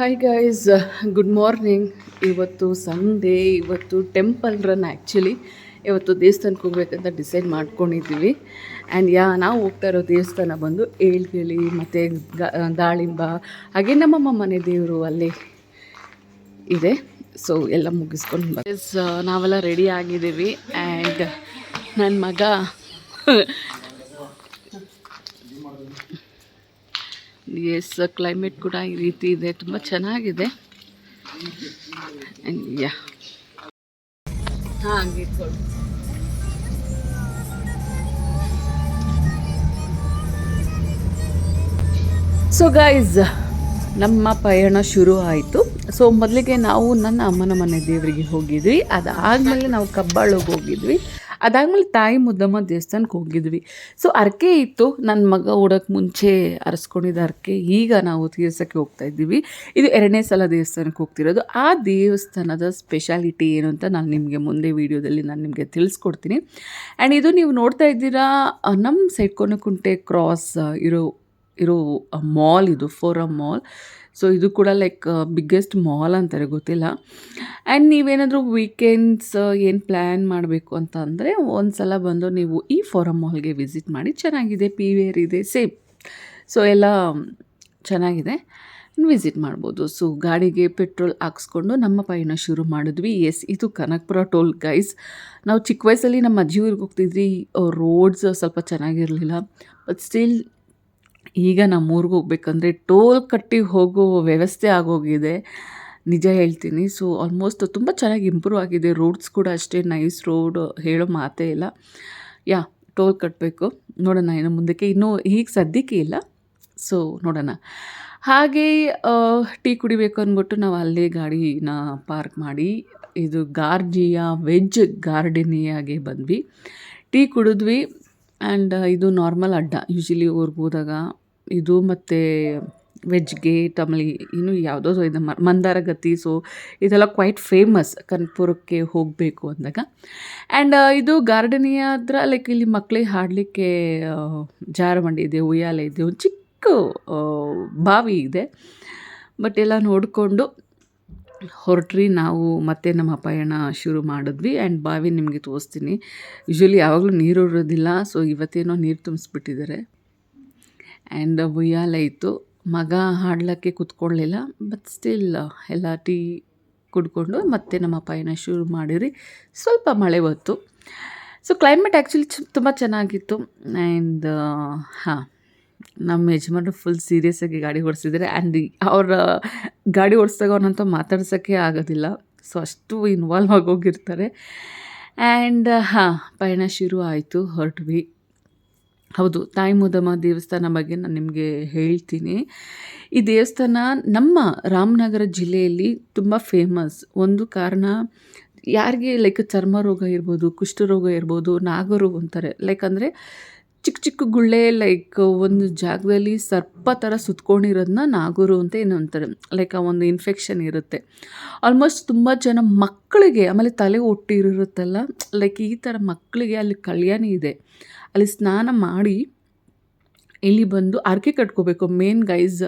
Hi guys good morning ಇವತ್ತು Sunday ಇವತ್ತು temple run actually ಇವತ್ತು ದೇವಸ್ಥಾನಕ್ಕೆ ಹೋಗ್ಬೇಕಂತ ಡಿಸೈಡ್ ಮಾಡ್ಕೊಂಡಿದ್ದೀವಿ ಆ್ಯಂಡ್ ಯಾ, ನಾವು ಹೋಗ್ತಾ ಇರೋ ದೇವಸ್ಥಾನ ಬಂದು ಏಳ್ಗಿಳಿ, ಮತ್ತು ದಾಳಿಂಬ, ಹಾಗೆ ನಮ್ಮಮ್ಮ ಮನೆ ದೇವರು ಅಲ್ಲಿ ಇದೆ. ಸೊ ಎಲ್ಲ ಮುಗಿಸ್ಕೊಂಡು ಬಸ್ ನಾವೆಲ್ಲ ರೆಡಿ ಆಗಿದ್ದೀವಿ. ಆ್ಯಂಡ್ ನನ್ನ ಮಗ ಎಸ್ ಕ್ಲೈಮೇಟ್ ಕೂಡ ಈ ರೀತಿ ಇದೆ. ತುಂಬ ಚೆನ್ನಾಗಿದೆ. ಯಾ ಸೊ ಗೈಸ್ ನಮ್ಮ ಪಯಣ ಶುರು ಆಯಿತು. ಸೊ ಮೊದಲಿಗೆ ನಾವು ನನ್ನ ಅಮ್ಮನ ಮನೆ ದೇವರಿಗೆ ಹೋಗಿದ್ವಿ. ಅದಾದಮೇಲೆ ನಾವು ಕಬ್ಬಾಳಿಗೆ ಹೋಗಿದ್ವಿ. ಅದಾದಮೇಲೆ ತಾಯಿ ಮುದ್ದಮ್ಮ ದೇವಸ್ಥಾನಕ್ಕೆ ಹೋಗಿದ್ವಿ. ಸೊ ಅರ್ಕೆ ಇತ್ತು. ನನ್ನ ಮಗ ಓಡೋಕ್ಕೆ ಮುಂಚೆ ಅರಸ್ಕೊಂಡಿದ್ದ ಅರ್ಕೆ ಈಗ ನಾವು ತೀರ್ಸೋಕ್ಕೆ ಹೋಗ್ತಾ ಇದ್ದೀವಿ. ಇದು ಎರಡನೇ ಸಲ ದೇವಸ್ಥಾನಕ್ಕೆ ಹೋಗ್ತಿರೋದು. ಆ ದೇವಸ್ಥಾನದ ಸ್ಪೆಷಾಲಿಟಿ ಏನು ಅಂತ ನಾನು ನಿಮಗೆ ಮುಂದೆ ವೀಡಿಯೋದಲ್ಲಿ ನಾನು ನಿಮಗೆ ತಿಳಿಸ್ಕೊಡ್ತೀನಿ. ಆ್ಯಂಡ್ ಇದು ನೀವು ನೋಡ್ತಾ ಇದ್ದೀರಾ ನಮ್ಮ ಸೈಡ್ ಕೊನೆಕುಂಟೆ ಕ್ರಾಸ್ ಇರೋ ಇರೋ ಮಾಲ್ ಇದು ಫೋರಮ್ ಮಾಲ್ ಸೊ ಇದು ಕೂಡ ಲೈಕ್ ಬಿಗ್ಗೆಸ್ಟ್ ಮಾಲ್ ಅಂತಾರೆ, ಗೊತ್ತಿಲ್ಲ. ಆ್ಯಂಡ್ ನೀವೇನಾದರೂ ವೀಕೆಂಡ್ಸ್ ಏನು ಪ್ಲ್ಯಾನ್ ಮಾಡಬೇಕು ಅಂತ ಅಂದರೆ ಒಂದು ಸಲ ಬಂದು ನೀವು ಈ ಫಾರಮ್ ಮಾಲ್ಗೆ ವಿಸಿಟ್ ಮಾಡಿ ಚೆನ್ನಾಗಿದೆ ಪಿ ವಿಯರ್ ಇದೆ ಸೇಫ್ ಸೊ ಎಲ್ಲ ಚೆನ್ನಾಗಿದೆ. ವಿಸಿಟ್ ಮಾಡ್ಬೋದು. ಸೊ ಗಾಡಿಗೆ ಪೆಟ್ರೋಲ್ ಹಾಕ್ಸ್ಕೊಂಡು ನಮ್ಮ ಪಯಣ ಶುರು ಮಾಡಿದ್ವಿ. ಎಸ್ ಇದು ಕನಕಪುರ ಟೋಲ್ ಗೈಸ್ ನಾವು ಚಿಕ್ಕ ವಯಸ್ಸಲ್ಲಿ ನಮ್ಮ ಅಜ್ಜಿ ಊರಿಗೆ ಹೋಗ್ತಿದ್ವಿ. ರೋಡ್ಸ್ ಸ್ವಲ್ಪ ಚೆನ್ನಾಗಿರಲಿಲ್ಲ. ಬಟ್ ಸ್ಟಿಲ್ ಈಗ ನಮ್ಮ ಊರಿಗೆ ಹೋಗ್ಬೇಕಂದ್ರೆ ಟೋಲ್ ಕಟ್ಟಿ ಹೋಗೋ ವ್ಯವಸ್ಥೆ ಆಗೋಗಿದೆ. ನಿಜ ಹೇಳ್ತೀನಿ. ಸೊ ಆಲ್ಮೋಸ್ಟ್ ತುಂಬ ಚೆನ್ನಾಗಿ ಇಂಪ್ರೂವ್ ಆಗಿದೆ. ರೋಡ್ಸ್ ಕೂಡ ಅಷ್ಟೇ ನೈಸ್ ರೋಡ್ ಹೇಳೋ ಮಾತೇ ಇಲ್ಲ. ಯಾ, ಟೋಲ್ ಕಟ್ಟಬೇಕು ನೋಡೋಣ ಇನ್ನು ಮುಂದಕ್ಕೆ. ಇನ್ನೂ ಈಗ ಸದ್ಯಕ್ಕೆ ಇಲ್ಲ. ಸೊ ನೋಡೋಣ. ಹಾಗೆ ಟೀ ಕುಡಿಬೇಕು ಅಂದ್ಬಿಟ್ಟು ನಾವು ಅಲ್ಲೇ ಗಾಡಿನ ಪಾರ್ಕ್ ಮಾಡಿ, ಇದು ಗಾರ್ಜಿಯಾ ವೆಜ್ ಗಾರ್ಡನಿಯಾಗೆ ಬಂದ್ವಿ. ಟೀ ಕುಡಿದ್ವಿ. ಆ್ಯಂಡ್ ಇದು ನಾರ್ಮಲ್ ಅಡ್ಡ. ಯೂಶಲಿ ಊರಿಗೆ ಹೋದಾಗ ಇದು ಮತ್ತು ವೆಜ್ಗೆ ಟಮಲಿ ಇನ್ನು ಯಾವುದೋ ಇದು ಮಂದಾರ ಗತಿ ಸೊ, ಇದೆಲ್ಲ ಕ್ವೈಟ್ ಫೇಮಸ್ ಕನ್ಪುರಕ್ಕೆ ಹೋಗಬೇಕು ಅಂದಾಗ. ಆ್ಯಂಡ್ ಇದು ಗಾರ್ಡನಿಯಾದ್ರ ಲೈಕ್ ಇಲ್ಲಿ ಮಕ್ಕಳಿಗೆ ಹಾಡಲಿಕ್ಕೆ ಜಾರಬಂಡಿ ಇದೆ, ಉಯ್ಯಾಲೆ ಇದೆ, ಒಂದು ಚಿಕ್ಕ ಬಾವಿ ಇದೆ. ಬಟ್ ಎಲ್ಲ ನೋಡಿಕೊಂಡು ಹೊರಟ್ರಿ, ನಾವು ಮತ್ತೆ ನಮ್ಮ ಪಯಣ ಶುರು ಮಾಡಿದ್ವಿ. ಆ್ಯಂಡ್ ಬಾವಿ ನಿಮಗೆ ತೋರಿಸ್ತೀನಿ. ಯೂಶ್ವಲಿ ಯಾವಾಗಲೂ ನೀರು ಇರೋದಿಲ್ಲ, ಸೊ ಇವತ್ತೇನೋ ನೀರು ತುಂಬಿಸ್ಬಿಟ್ಟಿದ್ದಾರೆ. ಆ್ಯಂಡ್ ಉಯ್ಯಾಲ ಇತ್ತು ಮಗ ಹಾಡಲಿಕ್ಕೆ ಕೂತ್ಕೊಳ್ಳಿಲ್ಲ ಬಟ್ ಸ್ಟಿಲ್ ಎಲ್ಲ ಟೀ ಕುಡ್ಕೊಂಡು ಮತ್ತೆ ನಮ್ಮ ಪಯಣ ಶುರು ಮಾಡಿರಿ. ಸ್ವಲ್ಪ ಮಳೆ ಹೊತ್ತು. ಸೊ ಕ್ಲೈಮೇಟ್ ಆ್ಯಕ್ಚುಲಿ ತುಂಬ ಚೆನ್ನಾಗಿತ್ತು. ಆ್ಯಂಡ್ ಹಾಂ, ನಮ್ಮ ಯಜಮಾನರು ಫುಲ್ ಸೀರಿಯಸ್ಸಾಗಿ ಗಾಡಿ ಓಡಿಸಿದ್ದಾರೆ. ಆ್ಯಂಡ್ ಅವರ ಗಾಡಿ ಓಡಿಸಿದಾಗ ಅವ್ರನ್ನಂತ ಮಾತಾಡ್ಸೋಕ್ಕೆ ಆಗೋದಿಲ್ಲ. ಸೊ ಅಷ್ಟು ಇನ್ವಾಲ್ವ್ ಆಗೋಗಿರ್ತಾರೆ ಆ್ಯಂಡ್ ಹಾಂ ಪಯಣ ಶುರು ಆಯಿತು, ಹೊರಟ್ವಿ. ಹೌದು, ತಾಯಿ ಮುದಮ್ಮ ದೇವಸ್ಥಾನ ಬಗ್ಗೆ ನಾನು ನಿಮಗೆ ಹೇಳ್ತೀನಿ. ಈ ದೇವಸ್ಥಾನ ನಮ್ಮ ರಾಮನಗರ ಜಿಲ್ಲೆಯಲ್ಲಿ ತುಂಬ ಫೇಮಸ್ ಒಂದು ಕಾರಣ, ಯಾರಿಗೆ ಲೈಕ್ ಚರ್ಮ ರೋಗ ಇರ್ಬೋದು ಕುಷ್ಠರೋಗ ಇರ್ಬೋದು, ನಾಗರೋಗ ಅಂತಾರೆ. ಲೈಕ್ ಅಂದರೆ ಚಿಕ್ಕ ಚಿಕ್ಕ ಗುಳ್ಳೆ ಲೈಕ್ ಒಂದು ಜಾಗದಲ್ಲಿ ಸರ್ಪ ಥರ ಸುತ್ಕೊಂಡಿರೋದನ್ನ ನಾಗೂರು ಅಂತ ಏನು ಅಂತಾರೆ. ಲೈಕ್ ಆ ಒಂದು ಇನ್ಫೆಕ್ಷನ್ ಇರುತ್ತೆ. ಆಲ್ಮೋಸ್ಟ್ ತುಂಬ ಜನ ಮಕ್ಕಳಿಗೆ, ಆಮೇಲೆ ತಲೆ ಒಟ್ಟಿರುತ್ತಲ್ಲ ಲೈಕ್ ಈ ಥರ ಮಕ್ಕಳಿಗೆ ಅಲ್ಲಿ ಕಲ್ಯಾಣಿ ಇದೆ. ಅಲ್ಲಿ ಸ್ನಾನ ಮಾಡಿ ಇಲ್ಲಿ ಬಂದು ಹರಕೆ ಕಟ್ಕೋಬೇಕು. ಮೇನ್ ಗೈಸ್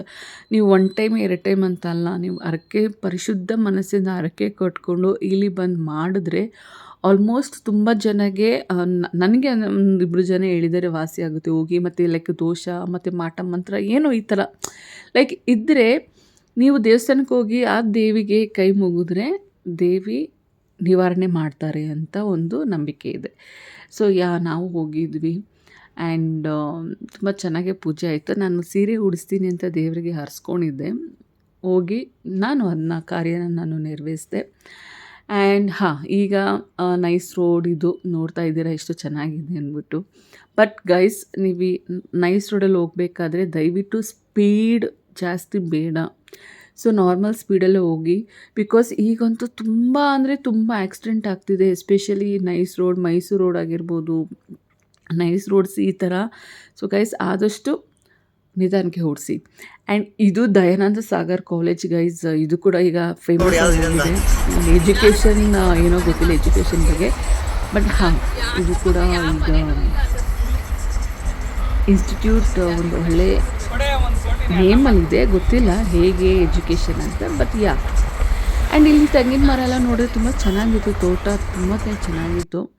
ನೀವು ಒನ್ ಟೈಮ್ ಎರಡು ಟೈಮ್ ಅಂತ ಅಲ್ಲ, ನೀವು ಹರಕೆ, ಪರಿಶುದ್ಧ ಮನಸ್ಸಿಂದ ಹರಕೆ ಕಟ್ಕೊಂಡು ಇಲ್ಲಿ ಬಂದು ಮಾಡಿದ್ರೆ ಆಲ್ಮೋಸ್ಟ್ ತುಂಬ ಜನಗೆ ನನಗೆ ಒಂದು ಇಬ್ಬರು ಜನ ಹೇಳಿದರೆ ವಾಸಿ ಆಗುತ್ತೆ. ಹೋಗಿ ಮತ್ತು ಲೈಕ್ ದೋಷ, ಮತ್ತು ಮಾಟ, ಮಂತ್ರ ಏನೋ ಈ ಥರ. ಲೈಕ್ ಇದ್ದರೆ ನೀವು ದೇವಸ್ಥಾನಕ್ಕೆ ಹೋಗಿ ಆ ದೇವಿಗೆ ಕೈ ಮುಗಿದ್ರೆ ದೇವಿ ನಿವಾರಣೆ ಮಾಡ್ತಾರೆ ಅಂತ ಒಂದು ನಂಬಿಕೆ ಇದೆ. ಸೊ ಯಾ ನಾವು ಹೋಗಿದ್ವಿ. ಆ್ಯಂಡ್ ತುಂಬ ಚೆನ್ನಾಗೇ ಪೂಜೆ ಆಯಿತು. ನಾನು ಸೀರೆ ಉಡಿಸ್ತೀನಿ ಅಂತ ದೇವರಿಗೆ ಹರಿಸ್ಕೊಂಡಿದ್ದೆ. ಹೋಗಿ ನಾನು ಅದನ್ನ ಕಾರ್ಯನ ನಾನು ನೆರವೇರಿಸಿದೆ. ಆ್ಯಂಡ್ ಹಾಂ, ಈಗ ನೈಸ್ ರೋಡ್ ಇದು ನೋಡ್ತಾ ಇದ್ದೀರಾ, ಎಷ್ಟು ಚೆನ್ನಾಗಿದೆ ಅಂದ್ಬಿಟ್ಟು. ಬಟ್ ಗೈಸ್ ನೀವು ನೈಸ್ ರೋಡಲ್ಲಿ ಹೋಗಬೇಕಾದ್ರೆ ದಯವಿಟ್ಟು ಸ್ಪೀಡ್ ಜಾಸ್ತಿ ಬೇಡ. ಸೊ ನಾರ್ಮಲ್ ಸ್ಪೀಡಲ್ಲೇ ಹೋಗಿ ಬಿಕಾಸ್ ಈಗಂತೂ ತುಂಬ ಅಂದರೆ ತುಂಬ ಆಕ್ಸಿಡೆಂಟ್ ಆಗ್ತಿದೆ especially nice road Mysuru road ಆಗಿರ್ಬೋದು ನೈಸ್ ರೋಡ್ಸ್ ಈ ಥರ ಸೊ ಗೈಸ್ ಆದಷ್ಟು ನಿಧಾನಕ್ಕೆ ಓಡಿಸಿ. ಆ್ಯಂಡ್ ಇದು ದಯಾನಂದ ಸಾಗರ್ ಕಾಲೇಜ್ ಗೈಸ್ ಇದು ಕೂಡ ಈಗ ಫೇಮಸ್ ಆಗಿದೆ. ಎಜುಕೇಷನ್ ಏನೋ ಗೊತ್ತಿಲ್ಲ ಎಜುಕೇಷನ್ ಬಗ್ಗೆ. ಬಟ್ ಹಾಂ, ಇದು ಕೂಡ ಈಗ ಇನ್ಸ್ಟಿಟ್ಯೂಟ್ ಒಂದು ಒಳ್ಳೆ ನೇಮಲ್ಲಿದೆ ಗೊತ್ತಿಲ್ಲ ಹೇಗೆ ಎಜುಕೇಷನ್ ಅಂತ ಬಟ್ ಯಾ ಆ್ಯಂಡ್ ಇಲ್ಲಿ ತೆಂಗಿನ ಮರ ಎಲ್ಲ ನೋಡಿದ್ರೆ ತುಂಬ ಚೆನ್ನಾಗಿತ್ತು, ತೋಟ ತುಂಬ ಚೆನ್ನಾಗಿತ್ತು.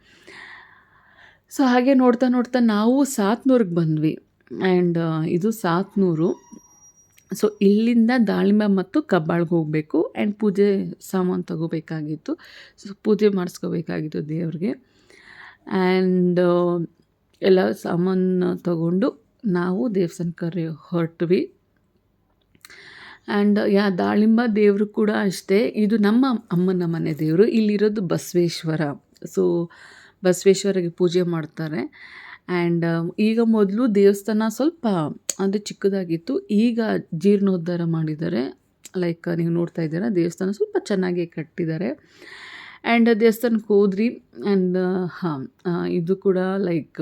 ಸೊ ಹಾಗೆ ನೋಡ್ತಾ ನೋಡ್ತಾ ನಾವು ಸಾತ್ನೂರಿಗೆ ಬಂದ್ವಿ. ಆ್ಯಂಡ್ ಇದು ಸಾತ್ನೂರು. ಸೊ ಇಲ್ಲಿಂದ ದಾಳಿಂಬೆ ಮತ್ತು ಕಬ್ಬಾಳ್ಗೆ ಹೋಗಬೇಕು ಆ್ಯಂಡ್ ಪೂಜೆ ಸಾಮಾನು ತಗೋಬೇಕಾಗಿತ್ತು. ಸೊ ಪೂಜೆ ಮಾಡಿಸ್ಕೋಬೇಕಾಗಿತ್ತು ದೇವ್ರಿಗೆ. ಆ್ಯಂಡ್ ಎಲ್ಲ ಸಾಮಾನು ತಗೊಂಡು ನಾವು ದೇವಸ್ಥಾನಕ್ಕೆ ಹೊರಟ್ವಿ. ಆ್ಯಂಡ್ ಯಾ, ದಾಳಿಂಬ ದೇವರು ಕೂಡ ಅಷ್ಟೇ. ಇದು ನಮ್ಮ ಅಮ್ಮನ ಮನೆ ದೇವರು. ಇಲ್ಲಿರೋದು ಬಸವೇಶ್ವರ. ಸೊ ಬಸವೇಶ್ವರಿಗೆ ಪೂಜೆ ಮಾಡ್ತಾರೆ. ಆ್ಯಂಡ್ ಈಗ ಮೊದಲು ದೇವಸ್ಥಾನ ಸ್ವಲ್ಪ ಅಂದರೆ ಚಿಕ್ಕದಾಗಿತ್ತು. ಈಗ ಜೀರ್ಣೋದ್ಧಾರ ಮಾಡಿದ್ದಾರೆ. ಲೈಕ್ ನೀವು ನೋಡ್ತಾ ಇದ್ದೀರಾ, ದೇವಸ್ಥಾನ ಸ್ವಲ್ಪ ಚೆನ್ನಾಗಿ ಕಟ್ಟಿದ್ದಾರೆ. ಆ್ಯಂಡ್ ದೇವಸ್ಥಾನಕ್ಕೆ ಹೋದ್ರಿ. ಆ್ಯಂಡ್ ಹಾಂ ಇದು ಕೂಡ ಲೈಕ್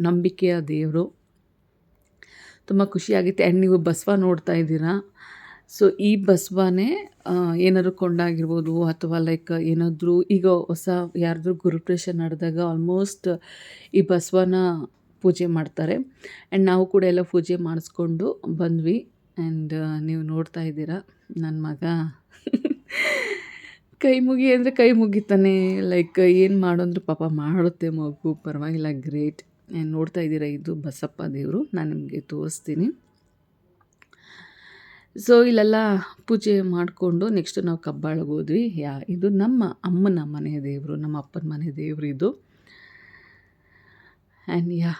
ನಂಬಿಕೆಯ ದೇವರು. ತುಂಬ ಖುಷಿಯಾಗುತ್ತೆ ಆ್ಯಂಡ್ ನೀವು ಬಸವ ನೋಡ್ತಾ ಇದ್ದೀರಾ? ಸೊ ಈ ಬಸವನೇ ಏನಾದ್ರು ಕೊಂಡಾಗಿರ್ಬೋದು ಅಥವಾ ಲೈಕ್ ಏನಾದರೂ ಈಗ ಹೊಸ ಯಾರಾದರೂ ಗುರುಪ್ರವೇಶ ನಡೆದಾಗ ಆಲ್ಮೋಸ್ಟ್ ಈ ಬಸವನ ಪೂಜೆ ಮಾಡ್ತಾರೆ. ಆ್ಯಂಡ್ ನಾವು ಕೂಡ ಎಲ್ಲ ಪೂಜೆ ಮಾಡಿಸ್ಕೊಂಡು ಬಂದ್ವಿ. ಆ್ಯಂಡ್ ನೀವು ನೋಡ್ತಾ ಇದ್ದೀರಾ? ನನ್ನ ಮಗ. ಕೈ ಮುಗಿ ಅಂದರೆ ಕೈ ಮುಗಿತಾನೆ. ಲೈಕ್ ಏನು ಮಾಡೋಂದ್ರೆ ಪಾಪ ಮಾಡುತ್ತೆ ಮಗು. ಪರವಾಗಿಲ್ಲ ಗ್ರೇಟ್ ನೋಡ್ತಾ ಇದ್ದೀರಾ? ಇದು ಬಸಪ್ಪ ದೇವರು. ನಾನು ನಿಮಗೆ ತೋರಿಸ್ತೀನಿ. ಸೊ ಇಲ್ಲೆಲ್ಲ ಪೂಜೆ ಮಾಡಿಕೊಂಡು ನೆಕ್ಸ್ಟ್ ನಾವು ಕಬ್ಬಾಳಗೆ ಹೋದ್ವಿ. ಯಾ, ಇದು ನಮ್ಮ ಅಮ್ಮನ ಮನೆ ದೇವರು, ನಮ್ಮ ಅಪ್ಪನ ಮನೆ ದೇವರು ಇದು. ಆ್ಯಂಡ್ ಯಾ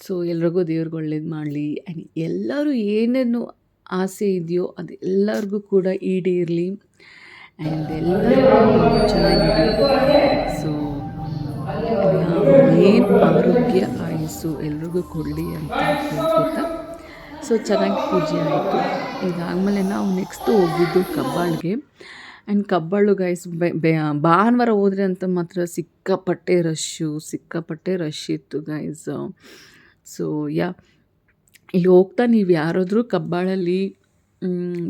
ಸೊ ಎಲ್ರಿಗೂ ದೇವ್ರಿಗೆ ಒಳ್ಳೇದು ಮಾಡಲಿ. ಆ್ಯಂಡ್ ಎಲ್ಲರೂ ಏನೇನು ಆಸೆ ಇದೆಯೋ ಅದು ಎಲ್ಲರಿಗೂ ಕೂಡ ಈಡೇರಲಿ. ಆ್ಯಂಡ್ ಎಲ್ಲರೂ ಚೆನ್ನಾಗಿದೆ ಸೊ ಏನು ಆರೋಗ್ಯ ಆಯಸ್ಸು ಎಲ್ರಿಗೂ ಕೊಡಲಿ ಅಂತ ಹೇಳ್ಕೊತಾ ಸೊ ಚೆನ್ನಾಗಿ ಪೂಜೆ ಆಯಿತು. ಇದಾದಮೇಲೆ ನಾವು ನೆಕ್ಸ್ಟು ಹೋಗಿದ್ದು ಕಬ್ಬಾಳಿಗೆ. ಆ್ಯಂಡ್ ಕಬ್ಬಾಳು ಗೈಸ್ ಭಾನುವಾರ ಹೋದರೆ ಅಂತ ಮಾತ್ರ ಸಿಕ್ಕಾಪಟ್ಟೆ ರಶ್ಶು ಸಿಕ್ಕಾಪಟ್ಟೆ ರಶ್ ಇತ್ತು ಗೈಸ್ ಸೊ ಯಾ ಇಲ್ಲಿ ಹೋಗ್ತಾ ನೀವು ಯಾರಾದರೂ ಕಬ್ಬಾಳಲ್ಲಿ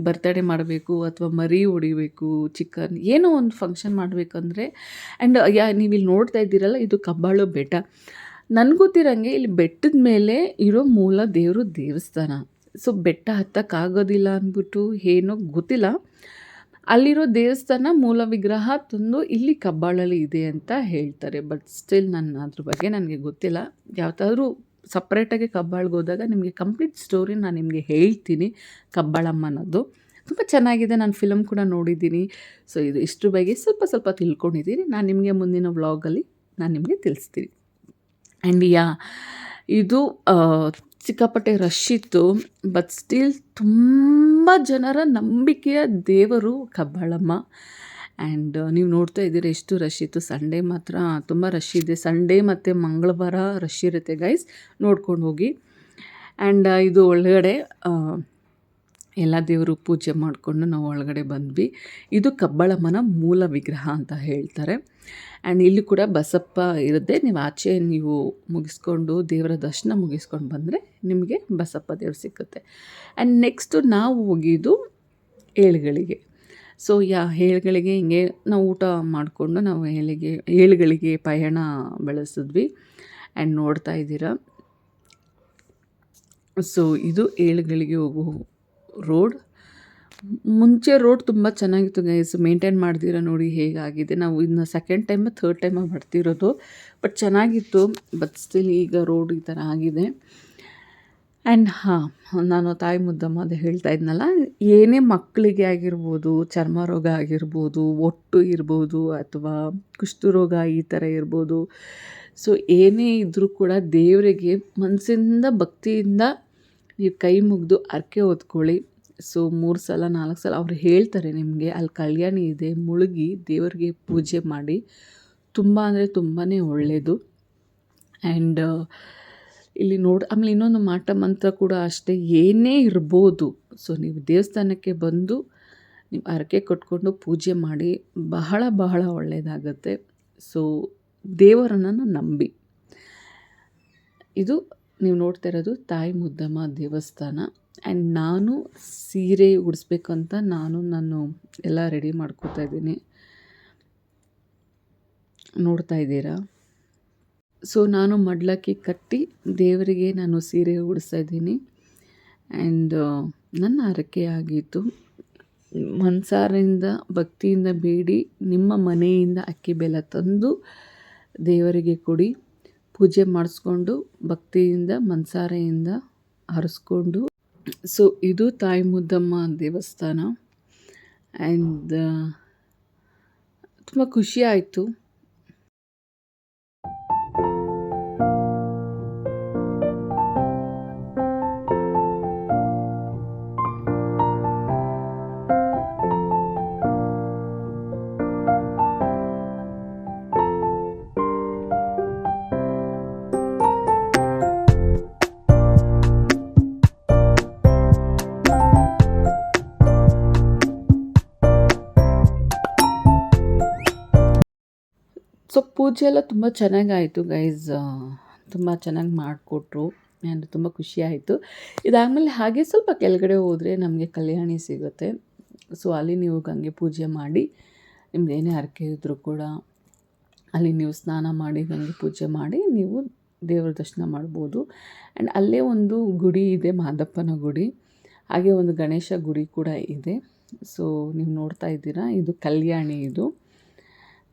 ಬರ್ತಡೇ ಮಾಡಬೇಕು ಅಥವಾ ಮರಿ ಹೊಡಿಬೇಕು, ಚಿಕನ್ ಏನೋ ಒಂದು ಫಂಕ್ಷನ್ ಮಾಡಬೇಕಂದ್ರೆ. ಆ್ಯಂಡ್ ಯಾ ನೀವು ಇಲ್ಲಿ ನೋಡ್ತಾ ಇದ್ದೀರಲ್ಲ, ಇದು ಕಬ್ಬಾಳು ಬೆಟ್ಟ. ನನಗೆ ಗೊತ್ತಿರೋಂಗೆ ಇಲ್ಲಿ ಬೆಟ್ಟದ ಮೇಲೆ ಇರೋ ಮೂಲ ದೇವರು ದೇವಸ್ಥಾನ. ಸೊ ಬೆಟ್ಟ ಹತ್ತಕ್ಕಾಗೋದಿಲ್ಲ ಅಂದ್ಬಿಟ್ಟು ಏನೋ ಗೊತ್ತಿಲ್ಲ. ಅಲ್ಲಿರೋ ದೇವಸ್ಥಾನ ಮೂಲ ವಿಗ್ರಹ ತಂದು ಇಲ್ಲಿ ಕಬ್ಬಾಳಲ್ಲಿ ಇದೆ ಅಂತ ಹೇಳ್ತಾರೆ. ಬಟ್ ಸ್ಟಿಲ್ ನನ್ನ ಅದ್ರ ಬಗ್ಗೆ ನನಗೆ ಗೊತ್ತಿಲ್ಲ. ಯಾವತ್ತಾದ್ರೂ ಸಪ್ರೇಟಾಗಿ ಕಬ್ಬಾಳ್ಗೆ ಹೋದಾಗ ನಿಮಗೆ ಕಂಪ್ಲೀಟ್ ಸ್ಟೋರಿ ನಾನು ನಿಮಗೆ ಹೇಳ್ತೀನಿ ಕಬ್ಬಾಳಮ್ಮ ಅನ್ನೋದು ತುಂಬ ಚೆನ್ನಾಗಿದೆ. ನಾನು ಫಿಲಮ್ ಕೂಡ ನೋಡಿದ್ದೀನಿ. ಸೊ ಇದು ಇಷ್ಟ್ರ ಬಗ್ಗೆ ಸ್ವಲ್ಪ ಸ್ವಲ್ಪ ತಿಳ್ಕೊಂಡಿದ್ದೀನಿ. ನಾನು ನಿಮಗೆ ಮುಂದಿನ ವ್ಲಾಗಲ್ಲಿ ನಾನು ನಿಮಗೆ ತಿಳಿಸ್ತೀನಿ. ಆ್ಯಂಡ್ ಯಾ ಇದು ಸಿಕ್ಕಾಪಟ್ಟೆ ರಶ್ ಇತ್ತು ಬಟ್ ಸ್ಟಿಲ್ ತುಂಬ ಜನರ ನಂಬಿಕೆಯ ದೇವರು ಕಬ್ಬಾಳಮ್ಮ. ಆ್ಯಂಡ್ ನೀವು ನೋಡ್ತಾ ಇದ್ದೀರ ಎಷ್ಟು ರಶ್ ಇತ್ತು. ಸಂಡೇ ಮಾತ್ರ ತುಂಬ ರಶ್ ಇದೆ. ಸಂಡೇ ಮತ್ತು ಮಂಗಳವಾರ ರಶ್ ಇರುತ್ತೆ ಗೈಸ್ ನೋಡ್ಕೊಂಡು ಹೋಗಿ. ಆ್ಯಂಡ್ ಇದು ಒಳಗಡೆ ಎಲ್ಲ ದೇವರು ಪೂಜೆ ಮಾಡಿಕೊಂಡು ನಾವು ಒಳಗಡೆ ಬಂದ್ವಿ. ಇದು ಕಬ್ಬಳಮ್ಮನ ಮೂಲ ವಿಗ್ರಹ ಅಂತ ಹೇಳ್ತಾರೆ. ಆ್ಯಂಡ್ ಇಲ್ಲಿ ಕೂಡ ಬಸಪ್ಪ ಇರುತ್ತೆ ನೀವು ಆಚೆ ನೀವು ಮುಗಿಸ್ಕೊಂಡು ದೇವರ ದರ್ಶನ ಮುಗಿಸ್ಕೊಂಡು ಬಂದರೆ ನಿಮಗೆ ಬಸಪ್ಪ ದೇವ್ರು ಸಿಕ್ಕುತ್ತೆ. ಆ್ಯಂಡ್ ನೆಕ್ಸ್ಟು ನಾವು ಹೋಗಿದ್ದು ಏಳುಗಳಿಗೆ. ಸೊ ಯಾ ಏಳುಗಳಿಗೆ ಹಿಂಗೆ ನಾವು ಊಟ ಮಾಡಿಕೊಂಡು ನಾವು ಏಳಿಗೆ, ಏಳುಗಳಿಗೆ ಪಯಣ ಬೆಳೆಸಿದ್ವಿ. ಆ್ಯಂಡ್ ನೋಡ್ತಾ ಇದ್ದೀರ. ಸೊ ಇದು ಏಳುಗಳಿಗೆ ಹೋಗೋ ರೋಡ್ ಮುಂಚೆ ರೋಡ್ ತುಂಬ ಚೆನ್ನಾಗಿತ್ತು ಗೈಸ್ ಮೇಂಟೈನ್ ಮಾಡ್ದಿರ ನೋಡಿ ಹೇಗಾಗಿದೆ. ನಾವು ಇನ್ನು ಸೆಕೆಂಡ್ ಟೈಮ್ ಥರ್ಡ್ ಟೈಮಾಗಿ ಬರ್ತಿರೋದು ಬಟ್ ಚೆನ್ನಾಗಿತ್ತು. ಬಟ್ ಸ್ಟಿಲ್ ಈಗ ರೋಡ್ ಈ ಥರ ಆಗಿದೆ. ಆ್ಯಂಡ್ ಹಾಂ, ನಾನು ತಾಯಿ ಮುದ್ದಮ್ಮ ಅದು ಹೇಳ್ತಾ ಇದ್ನಲ್ಲ. ಏನೇ ಮಕ್ಕಳಿಗೆ ಆಗಿರ್ಬೋದು, ಚರ್ಮ ರೋಗ ಆಗಿರ್ಬೋದು, ಒಟ್ಟು ಇರ್ಬೋದು ಅಥವಾ ಕುಷ್ಠರೋಗ ಈ ಥರ ಇರ್ಬೋದು. ಸೊ ಏನೇ ಇದ್ದರೂ ಕೂಡ ದೇವರಿಗೆ ಮನಸ್ಸಿಂದ, ಭಕ್ತಿಯಿಂದ ನೀವು ಕೈ ಮುಗಿದು ಅರ್ಕೆ ಹೊತ್ಕೊಳ್ಳಿ. ಸೊ, ಮೂರು ಸಲ, ನಾಲ್ಕು ಸಲ ಅವ್ರು ಹೇಳ್ತಾರೆ ನಿಮಗೆ, ಅಲ್ಲಿ ಕಲ್ಯಾಣಿ ಇದೆ, ಮುಳುಗಿ ದೇವರಿಗೆ ಪೂಜೆ ಮಾಡಿ. ತುಂಬ ಅಂದರೆ ತುಂಬಾ ಒಳ್ಳೆಯದು ಆ್ಯಂಡ್ ಇಲ್ಲಿ ನೋಡಿ, ಆಮೇಲೆ ಇನ್ನೊಂದು ಮಾಟ ಮಂತ್ರ ಕೂಡ ಅಷ್ಟೇ, ಏನೇ ಇರ್ಬೋದು. ಸೊ, ನೀವು ದೇವಸ್ಥಾನಕ್ಕೆ ಬಂದು ನೀವು ಹರಕೆ ಕೊಟ್ಕೊಂಡು ಪೂಜೆ ಮಾಡಿ, ಬಹಳ ಬಹಳ ಒಳ್ಳೆಯದಾಗತ್ತೆ ಸೊ, ದೇವರನ್ನು ನಂಬಿ. ಇದು ನೀವು ನೋಡ್ತಾ ಇರೋದು ತಾಯಿ ಮುದ್ದಮ್ಮ ದೇವಸ್ಥಾನ. ಆ್ಯಂಡ್ ನಾನು ಸೀರೆ ಉಡಿಸ್ಬೇಕಂತ ನಾನು ನಾನು ಎಲ್ಲ ರೆಡಿ ಮಾಡ್ಕೋತಾ ಇದ್ದೀನಿ. ನೋಡ್ತಾ ಇದ್ದೀರಾ? ಸೊ ನಾನು ಮಡ್ಲಕ್ಕಿ ಕಟ್ಟಿ ದೇವರಿಗೆ ನಾನು ಸೀರೆ ಉಡಿಸ್ತಾ ಇದ್ದೀನಿ. ಆ್ಯಂಡ್ ನನ್ನ ಹರಕೆ ಆಗಿತ್ತು. ಮನ್ಸಾರಿಂದ, ಭಕ್ತಿಯಿಂದ ಬೇಡಿ, ನಿಮ್ಮ ಮನೆಯಿಂದ ಅಕ್ಕಿ ಬೆಲ್ಲ ತಂದು ದೇವರಿಗೆ ಕೊಡಿ. ಪೂಜೆ ಮಾಡಿಸ್ಕೊಂಡು ಭಕ್ತಿಯಿಂದ ಮನ್ಸಾರೆಯಿಂದ ಹರಿಸ್ಕೊಂಡು. ಸೊ ಇದು ತಾಯಿ ಮುದ್ದಮ್ಮ ದೇವಸ್ಥಾನ. ಆ್ಯಂಡ್ ತುಂಬ ಖುಷಿ ಆಯಿತು. ಪೂಜೆ ಎಲ್ಲ ತುಂಬ ಚೆನ್ನಾಗಾಯಿತು ಗೈಸ್ ತುಂಬ ಚೆನ್ನಾಗಿ ಮಾಡಿಕೊಟ್ರು. ಆ್ಯಂಡ್ ತುಂಬ ಖುಷಿ ಆಯಿತು. ಇದಾದಮೇಲೆ ಹಾಗೆ ಸ್ವಲ್ಪ ಕೆಳಗಡೆ ಹೋದರೆ ನಮಗೆ ಕಲ್ಯಾಣಿ ಸಿಗುತ್ತೆ. ಸೊ ಅಲ್ಲಿ ನೀವು ಗಂಗೆ ಪೂಜೆ ಮಾಡಿ ನಿಮ್ದು ಏನೇ ಹರಕೆ ಇದ್ದರೂ ಕೂಡ ಅಲ್ಲಿ ನೀವು ಸ್ನಾನ ಮಾಡಿ ಗಂಗೆ ಪೂಜೆ ಮಾಡಿ ನೀವು ದೇವರ ದರ್ಶನ ಮಾಡ್ಬೋದು. ಆ್ಯಂಡ್ ಅಲ್ಲೇ ಒಂದು ಗುಡಿ ಇದೆ, ಮಾದಪ್ಪನ ಗುಡಿ. ಹಾಗೆ ಒಂದು ಗಣೇಶ ಗುಡಿ ಕೂಡ ಇದೆ. ಸೊ ನೀವು ನೋಡ್ತಾ ಇದ್ದೀರಾ, ಇದು ಕಲ್ಯಾಣಿ ಇದು.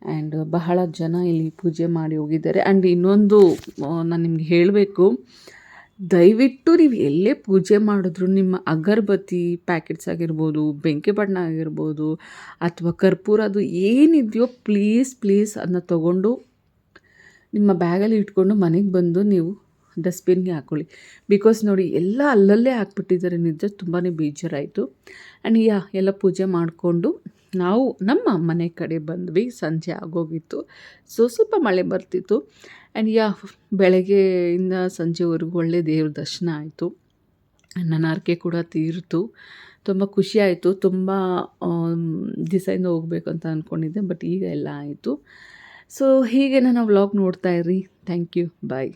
ಆ್ಯಂಡ್ ಬಹಳ ಜನ ಇಲ್ಲಿ ಪೂಜೆ ಮಾಡಿ ಹೋಗಿದ್ದಾರೆ. ಆ್ಯಂಡ್ ಇನ್ನೊಂದು ನಾನು ನಿಮ್ಗೆ ಹೇಳಬೇಕು. ದಯವಿಟ್ಟು ನೀವು ಎಲ್ಲೇ ಪೂಜೆ ಮಾಡಿದ್ರು ನಿಮ್ಮ ಅಗರಬತ್ತಿ ಪ್ಯಾಕೆಟ್ಸ್ ಆಗಿರ್ಬೋದು, ಬೆಂಕಿ ಬಣ್ಣ ಆಗಿರ್ಬೋದು, ಅಥವಾ ಕರ್ಪೂರ ಅದು ಏನಿದೆಯೋ ಪ್ಲೀಸ್ ಪ್ಲೀಸ್ ಅದನ್ನ ತೊಗೊಂಡು ನಿಮ್ಮ ಬ್ಯಾಗಲ್ಲಿ ಇಟ್ಕೊಂಡು ಮನೆಗೆ ಬಂದು ನೀವು ಡಸ್ಟ್ಬಿನ್ಗೆ ಹಾಕ್ಕೊಳ್ಳಿ ಬಿಕಾಸ್ ನೋಡಿ, ಎಲ್ಲ ಅಲ್ಲಲ್ಲೇ ಹಾಕ್ಬಿಟ್ಟಿದ್ದಾರೆ ನಿಜ ತುಂಬಾ ಬೇಜಾರಾಯಿತು. ಆ್ಯಂಡ್ ಯಾ ಎಲ್ಲ ಪೂಜೆ ಮಾಡಿಕೊಂಡು ನಾವು ನಮ್ಮ ಮನೆ ಕಡೆ ಬಂದ್ವಿ, ಸಂಜೆ ಆಗೋಗಿತ್ತು. ಸೊ, ಸ್ವಲ್ಪ ಮಳೆ ಬರ್ತಿತ್ತು. ಆ್ಯಂಡ್ ಯಾ, ಬೆಳಗ್ಗೆಯಿಂದ ಸಂಜೆವರೆಗೂ ಒಳ್ಳೆ ದೇವ್ರ ದರ್ಶನ ಆಯಿತು. ನನ್ನ ಹರಕೆ ಕೂಡ ತೀರಿತು. ತುಂಬ ಖುಷಿ ಆಯಿತು. ತುಂಬ ದಿವಸದಿಂದ ಅಂತ ಅಂದ್ಕೊಂಡಿದ್ದೆ ಬಟ್ ಈಗ ಎಲ್ಲ ಆಯಿತು. ಸೊ ಹೀಗೆ ನಾನು ವ್ಲಾಗ್ ನೋಡ್ತಾ ಇರಿ. Thank you bye